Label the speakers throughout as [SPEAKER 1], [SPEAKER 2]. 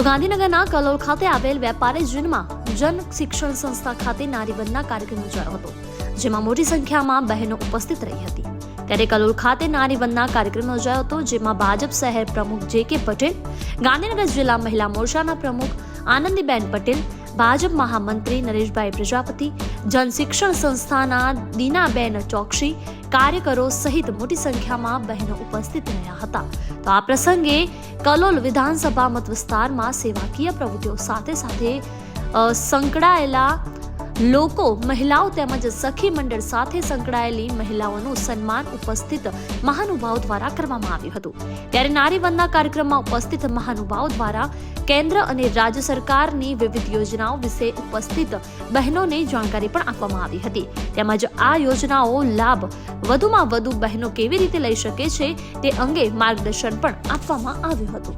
[SPEAKER 1] તો ગાંધીનગરના કલોલ ખાતે આવેલ વેપારી જીનમાં જન શિક્ષણ સંસ્થા ખાતે નારીબંધના કાર્યક્રમ યોજાયો હતો, જેમાં મોટી સંખ્યામાં બહેનો ઉપસ્થિત રહી હતી. ત્યારે કલોલ ખાતે નારીબંધના કાર્યક્રમ યોજાયો હતો, જેમાં ભાજપ શહેર પ્રમુખ જે કે પટેલ, ગાંધીનગર જિલ્લા મહિલા મોરચાના પ્રમુખ આનંદીબેન પટેલ ભાજપ મહામંત્રી નરેશભાઈ પ્રજાપતિ, જનશિક્ષણ સંસ્થાના દીનાબેન ચોકસી, કાર્યકરો સહિત મોટી સંખ્યામાં બહેનો ઉપસ્થિત રહ્યા હતા. તો આ પ્રસંગે કલોલ વિધાનસભા મત વિસ્તારમાં સેવાકીય પ્રવૃત્તિઓ સાથે સાથે સંકળાયેલા લોકો, મહિલાઓ તેમજ સખી મંડળ સાથે સંકળાયેલી મહિલાઓનું સન્માન ઉપસ્થિત મહાનુભાવ દ્વારા કરવામાં આવ્યું હતું. ત્યારે નારીબંધના કાર્યક્રમમાં ઉપસ્થિત મહાનુભાવ દ્વારા કેન્દ્ર અને રાજ્ય સરકારની વિવિધ યોજનાઓ વિશે ઉપસ્થિત બહેનોને જાણકારી પણ આપવામાં આવી હતી. તેમજ આ યોજનાઓ લાભ વધુમાં વધુ બહેનો કેવી રીતે લઈ શકે છે તે અંગે માર્ગદર્શન પણ આપવામાં આવ્યું હતું.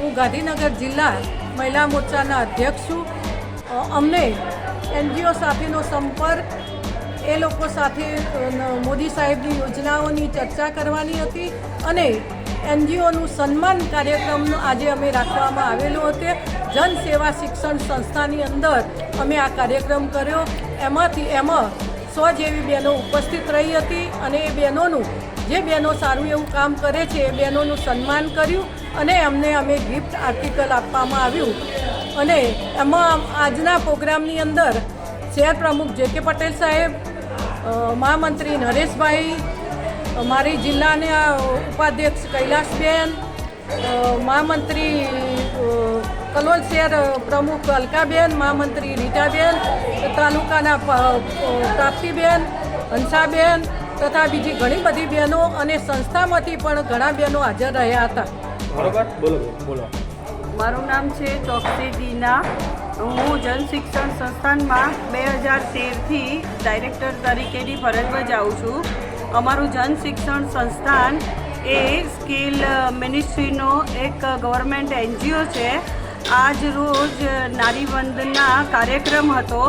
[SPEAKER 2] હું ગાંધીનગર જિલ્લા મહિલા મોરચાના અધ્યક્ષ છું. અમને એનજીઓ સાથેનો સંપર્ક, એ લોકો સાથે મોદી સાહેબની યોજનાઓની ચર્ચા કરવાની હતી અને એનજીઓનું સન્માન કાર્યક્રમનું આજે અમે રાખવામાં આવેલું હતું. જન સેવા શિક્ષણ સંસ્થાની અંદર અમે આ કાર્યક્રમ કર્યો. એમાંથી એમાં સો જેવી બહેનો ઉપસ્થિત રહી હતી અને એ બહેનોનું, જે બહેનો સારું એવું કામ કરે છે, એ બહેનોનું સન્માન કર્યું અને એમને અમે ગિફ્ટ આર્ટિકલ આપવામાં આવ્યું. અને એમાં આજના પ્રોગ્રામની અંદર શહેર પ્રમુખ જે કે પટેલ સાહેબ મહામંત્રી નરેશભાઈ મારી જિલ્લાના ઉપાધ્યક્ષ કૈલાસબેન મહામંત્રી કલોલ શહેર પ્રમુખ અલકાબેન, મહામંત્રી રીટાબેન, તાલુકાના પ્રાપ્તિબેન, હંસાબેન તથા બીજી ઘણી બધી બહેનો અને સંસ્થામાંથી પણ ઘણા બહેનો હાજર રહ્યા હતા.
[SPEAKER 3] બરોબર? બોલો બોલો.
[SPEAKER 4] મારું નામ છે ચોકસી દીના. હું જન શિક્ષણ સંસ્થાનમાં બે હજાર તેરથી ડાયરેક્ટર તરીકેની ફરજ બજાવું છું. અમારું જન શિક્ષણ સંસ્થાન એ સ્કિલ મિનિસ્ટ્રીનો એક ગવર્મેન્ટ એનજીઓ છે. આજ રોજ નારીવંદના કાર્યક્રમ હતો.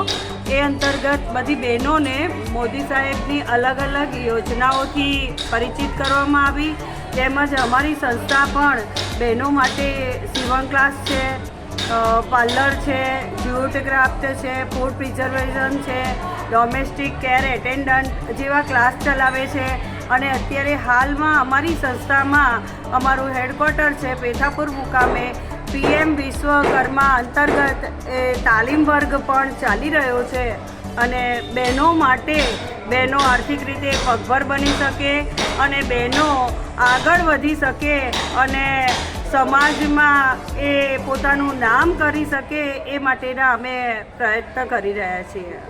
[SPEAKER 4] એ અંતર્ગત બધી બહેનોને મોદી સાહેબની અલગ અલગ યોજનાઓથી પરિચિત કરવામાં આવી. તેમજ અમારી સંસ્થા પણ બહેનો માટે સીવણ ક્લાસ છે પાર્લર છે જ્યોટગ્રાફ્ટ છે ફૂડ પ્રિઝર્વેશન છે ડોમેસ્ટિક કેર એટેન્ડન્ટ જેવા ક્લાસ ચલાવે છે. અને અત્યારે હાલમાં અમારી સંસ્થામાં અમારું હેડક્વાર્ટર છે પેથાપુર મુકામે. પીએમ વિશ્વકર્મા અંતર્ગત એ તાલીમ વર્ગ પણ ચાલી રહ્યો છે. અને બહેનો માટે બહેનો આર્થિક રીતે પગભર બની શકે અને બહેનો આગળ વધી શકે અને સમાજમાં એ પોતાનું નામ કરી શકે એ માટેના અમે પ્રયત્ન કરી રહ્યા છીએ.